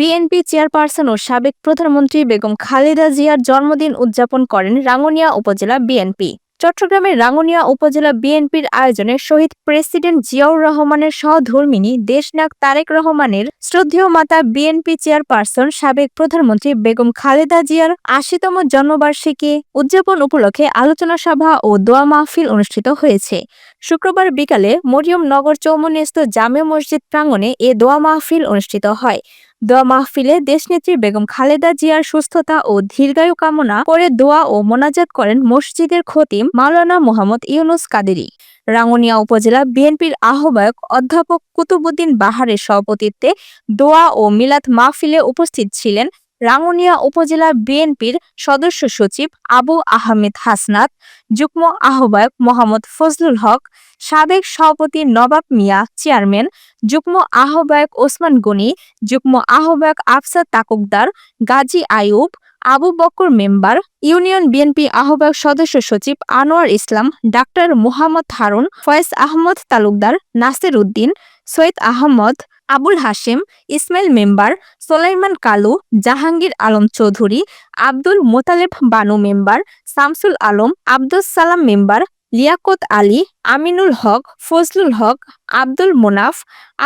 BNP chairperson ও সাবেক প্রধানমন্ত্রী বেগম খালেদা জিয়ার জন্মদিন উদযাপন করেন রাঙ্গুনিয়া উপজেলা বিএনপি। চট্টগ্রামের রাঙ্গুনিয়া উপজেলা বিএনপির আয়োজনে শহীদ প্রেসিডেন্ট জিয়াউর রহমানের সহধর্মিনী দেশনাক তারেক রহমানের শ্রদ্ধেয় মাতা বিএনপি চেয়ারপারসন সাবেক প্রধানমন্ত্রী বেগম খালেদা জিয়ার আশিতম জন্মবার্ষিকী উদযাপন উপলক্ষে আলোচনা সভা ও দোয়া মাহফিল অনুষ্ঠিত হয়েছে। শুক্রবার বিকালে মরিয়ম নগর চৌমনিস্থ জামে মসজিদ প্রাঙ্গণে এ দোয়া মাহফিল অনুষ্ঠিত হয়। দোয়া মাহফিলে দেশনেত্রী বেগম খালেদা জিয়ার সুস্থতা ও দীর্ঘায়ু কামনা করে দোয়া ও মোনাজাত করেন মসজিদের খতিম মাওলানা মোহাম্মদ ইউনুস কাদেরি। রাঙ্গুনিয়া উপজেলা বিএনপির আহ্বায়ক অধ্যাপক কুতুবুদ্দিন বাহারের সভাপতিত্বে দোয়া ও মিলাদ মাহফিলে উপস্থিত ছিলেন রাঙ্গুনিয়া উপজেলা বিএনপির সদস্য সচিব আবু আহমেদ হাসনাত, যুগ্ম আহ্বায়ক মোহাম্মদ ফজলুল হক, সাবেক সভাপতি নবাব মিয়া, চেয়ারম্যান, যুগ্ম আহ্বায়ক ওসমান গনি, যুগ্ম আহ্বায়ক Afsad Talukdar, Gazi Ayub Abu Bakar member, union BNP আহ্বায়ক সদস্য সচিব Anwar Islam, doctor Mohammad Harun, Foyez Ahmad Talukdar, Nasir Uddin, Syed Ahmad Abul Hashem, Ismail member, Solaiman Kalu, Jahangir Alam Chowdhury, Abdul Motaleb Banu member, Shamsul Alam, Abdus Salam member, Liaquat Ali, Aminul Haque, Fazlul Haque, Abdul Monaf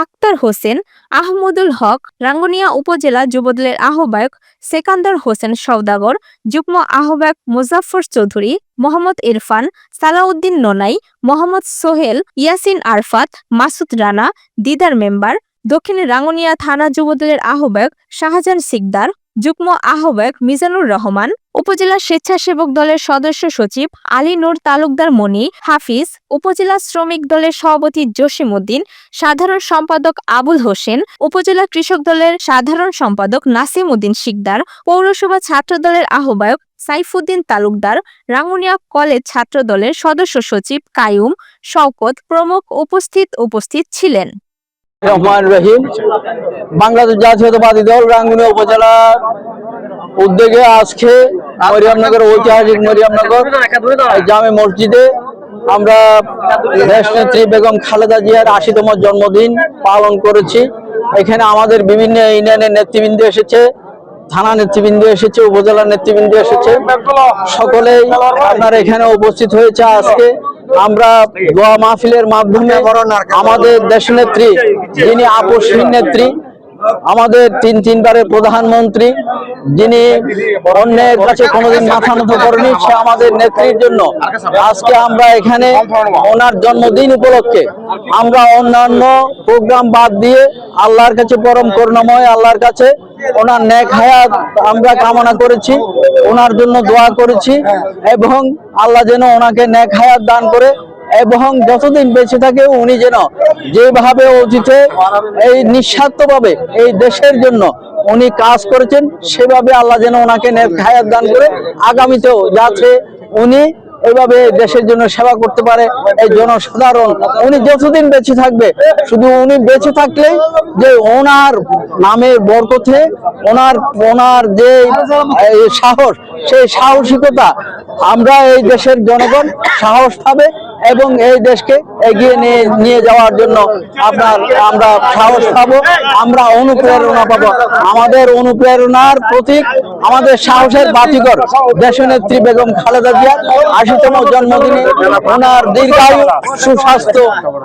Akhtar Hossain, Ahmadul Haque, Rangunia upazila যুবদলের আহ্বায়ক সেকান্দর হোসেন সওদাগর, যুগ্ম আহ্বায়ক Muzaffar Chowdhury, Mohammad Irfan, Salauddin Nonai, Mohammad Sohel, Yasin Arafat, Masud Rana, Didar member দক্ষিণ রাঙ্গুনিয়া থানা যুবদলের আহ্বায়ক শাহজাহান সিকদার, যুগ্ম আহ্বায়ক মিজানুর রহমান, উপজেলা স্বেচ্ছাসেবক দলের সদস্য সচিব আলী নূর তালুকদার মনি, হাফিজ, উপজেলা শ্রমিক দলের সভাপতি জসিম উদ্দিন, সাধারণ সম্পাদক আবুল হোসেন, উপজেলা কৃষক দলের সাধারণ সম্পাদক নাসিম উদ্দিন শিকদার পৌরসভা ছাত্র দলের আহ্বায়ক সাইফুদ্দিন তালুকদার, রাঙ্গুনিয়া কলেজ ছাত্র দলের সদস্য সচিব কায়ুম শওকত প্রমুখ উপস্থিত উপস্থিত ছিলেন। রহমান রহিম। বাংলাদেশ জাতীয়তাবাদী দল রাঙ্গুনিয়া উপজেলার উদ্যোগে আজকে মরিয়ামনগর ঐতিহাসিক মরিয়ামনগর জামে মসজিদে আমরা দেশ নেত্রী বেগম খালেদা জিয়ার আশিতম জন্মদিন পালন করেছি। এখানে আমাদের বিভিন্ন ইউনিয়নের নেতৃবৃন্দ এসেছে, থানা নেতৃবৃন্দ এসেছে উপজেলা নেতৃবৃন্দ এসেছে। সকলেই আপনার এখানে উপস্থিত হয়েছে আজকে। আমরা দোয়া মাহফিলের মাধ্যমে আমাদের দেশনেত্রী যিনি আপসহীন নেত্রী, আমাদের তিন তিনবারের প্রধানমন্ত্রী, যিনি অন্যের কাছে কোনোদিন মাথা নত করেনি, সে আমাদের নেত্রীর জন্য আজকে আমরা এখানে ওনার জন্মদিন উপলক্ষে আমরা অন্যান্য প্রোগ্রাম বাদ দিয়ে আল্লাহর কাছে পরম করুণাময়, আল্লাহর কাছে ওনার নেক হায়াত আমরা কামনা করেছি, ওনার জন্য দোয়া করেছি এবং আল্লাহ যেন ওনাকে নেক হায়াত দান করে এবং যতদিন বেঁচে থাকে উনি যেন যেভাবে অতীতে এই নিঃস্বার্থভাবে এই দেশের জন্য উনি কাজ করেছেন, সেভাবে আল্লাহ যেন ওনাকে নেক হায়াত দান করে আগামীতেও যাতে উনি এইভাবে দেশের জন্য সেবা করতে পারে এই জনসাধারণ। উনি যতদিন বেঁচে থাকবে, শুধু উনি বেঁচে থাকলেই যে ওনার নামের বরকথে ওনার ওনার যে সাহস, সেই সাহসিকতা, আমরা এই দেশের জনগণ সাহস পাবে এবং এই দেশকে এগিয়ে নিয়ে নিয়ে যাওয়ার জন্য আপনার আমরা সাহস পাবো, আমরা অনুপ্রেরণা পাবো। আমাদের অনুপ্রেরণার প্রতীক আমাদের সাহসের বাতিকর দেশনেত্রী বেগম খালেদা জিয়া, আশিতম জন্মদিনে ওনার দীর্ঘায়ু, সুস্বাস্থ্য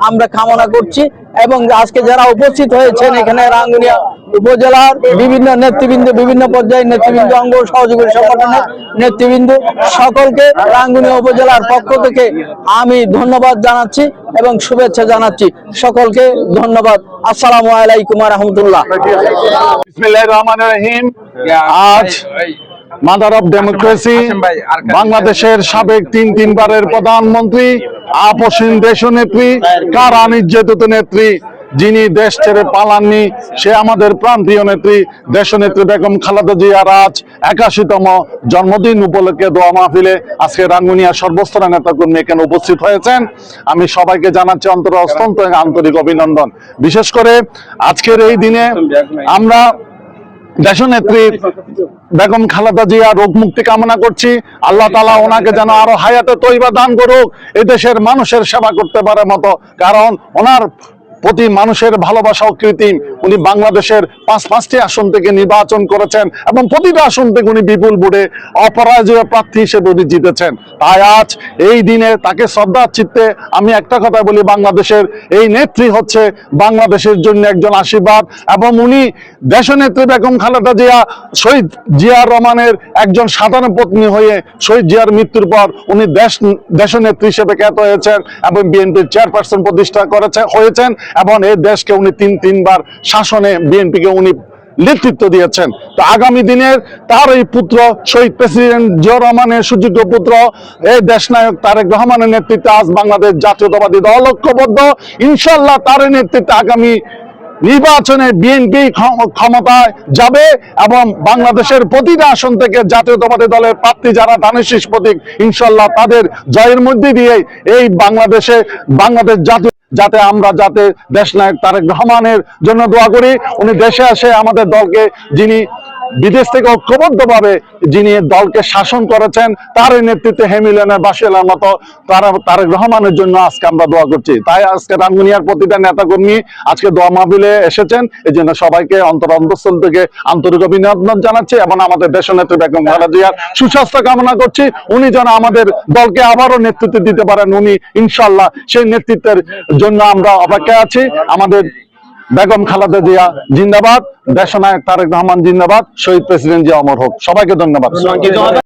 আমরা কামনা করছি। এবং আজকে যারা উপস্থিত হয়েছেন এখানে রাঙ্গুনিয়া উপজেলার বিভিন্ন নেতৃবৃন্দ, বিভিন্ন পর্যায়ের নেতৃবৃন্দ, অঙ্গ সহযোগী সংগঠনের নেতৃবৃন্দ, সকলকে রাঙ্গুনিয়া উপজেলার পক্ষ থেকে আমি ধন্যবাদ জানাচ্ছি এবং শুভেচ্ছা জানাচ্ছি। সকলকে ধন্যবাদ। আসসালামু আলাইকুম রহমতুল্লাহ। বিসমিল্লাহির রহমানির রহিম। আজ মাদার অফ ডেমোক্রেসি বাংলাদেশের সাবেক তিন তিনবারের প্রধানমন্ত্রী আপসীন দেশ নেত্রী কারা নির্যাতিত নেত্রী যিনি দেশ ছেড়ে পালাননি সে আমাদের প্রান্তীয় নেত্রী দেশনেত্রী বেগম খালেদা জিয়ার আজ একাশিতম জন্মদিন উপলক্ষে দোয়া মাহফিলে আজকে রাঙ্গুনিয়া সর্বস্তরের নেতাকর্মী এখানে উপস্থিত হয়েছেন। আমি সবাইকে জানাচ্ছি অন্তর অত্যন্ত আন্তরিক অভিনন্দন। বিশেষ করে আজকের এই দিনে আমরা দেশনেত্রী বেগম খালেদা জিয়া রোগ মুক্তি কামনা করছি। আল্লাহ তালা ওনাকে যেন আরও হায়াতে তৈবা দান করুক। এই দেশের মানুষের সেবা করতে পারে মতো। কারণ ওনার প্রতি মানুষের ভালোবাসা কৃত্রিম। উনি বাংলাদেশের পাঁচ পাঁচটি আসন থেকে নির্বাচন করেছেন এবং প্রতিটা আসন থেকে উনি বিপুল ভোটে অপরাজয় প্রার্থী হিসেবে উনি জিতেছেন। তাই আজ এই দিনে তাকে শ্রদ্ধার চিত্তে আমি একটা কথা বলি, বাংলাদেশের এই নেত্রী হচ্ছে বাংলাদেশের জন্য একজন আশীর্বাদ এবং উনি দেশনেত্রী বেগম খালেদা জিয়া, শহীদ জিয়া রহমানের একজন সাধারণ পত্নী হয়ে শহীদ জিয়ার মৃত্যুর পর উনি দেশ দেশনেত্রী হিসেবে খ্যাত হয়েছেন এবং বিএনপির চেয়ারপারসন প্রতিষ্ঠা করেছে হয়েছেন। এবং এই দেশকে উনি তিন তিনবার শাসনে বিএনপিকে উনি নেতৃত্ব দিয়েছেন। তো আগামী দিনের তার এই পুত্র শহীদ প্রেসিডেন্ট জিয়া রহমানের সুযোগ্য পুত্র এই দেশনায়ক তারেক রহমানের নেতৃত্বে আজ বাংলাদেশ জাতীয়তাবাদী দল ঐক্যবদ্ধ। ইনশাল্লাহ তার নেতৃত্বে আগামী নির্বাচনে বিএনপি ক্ষমতায় যাবে এবং বাংলাদেশের প্রতিটা আসন থেকে জাতীয়তাবাদী দলের প্রার্থী যারা ধানের প্রতীক ইনশাল্লাহ তাদের জয়ের মধ্যে দিয়ে এই বাংলাদেশে, বাংলাদেশ জাতীয়, যাতে আমরা যাতে দেশ নায়ক তারেক রহমানের জন্য দোয়া করি। উনি দেশে আসে আমাদের দলকে, যিনি বিদেশ থেকে ঐক্যবদ্ধভাবে যিনি দলকে শাসন করেছেন তার নেতৃত্বে হেমিলনের বাসিলার মতো তারা তারেক রহমানের জন্য আজকে আমরা দোয়া করছি। তাই আজকে রাঙ্গুনিয়ার প্রতিটা নেতাকর্মী আজকে দোয়া মাহবিলে এসেছেন। এই জন্য সবাইকে অন্তর অন্তঃস্থল থেকে আন্তরিক অভিনন্দন জানাচ্ছি এবং আমাদের দেশনেত্রী বেগম খালেদা জিয়ার সুস্বাস্থ্য কামনা করছি। উনি যেন আমাদের দলকে আবারও নেতৃত্ব দিতে পারেন, উনি ইনশাল্লাহ সেই নেতৃত্বের জন্য আমরা অপেক্ষায় আছি। আমাদের বেগম খালাদা জিয়া জিন্দাবাদ। দেশনায়ক তারেক রহমান জিন্দাবাদ। শহীদ প্রেসিডেন্ট জিয়া অমর হোক। সবাইকে ধন্যবাদ।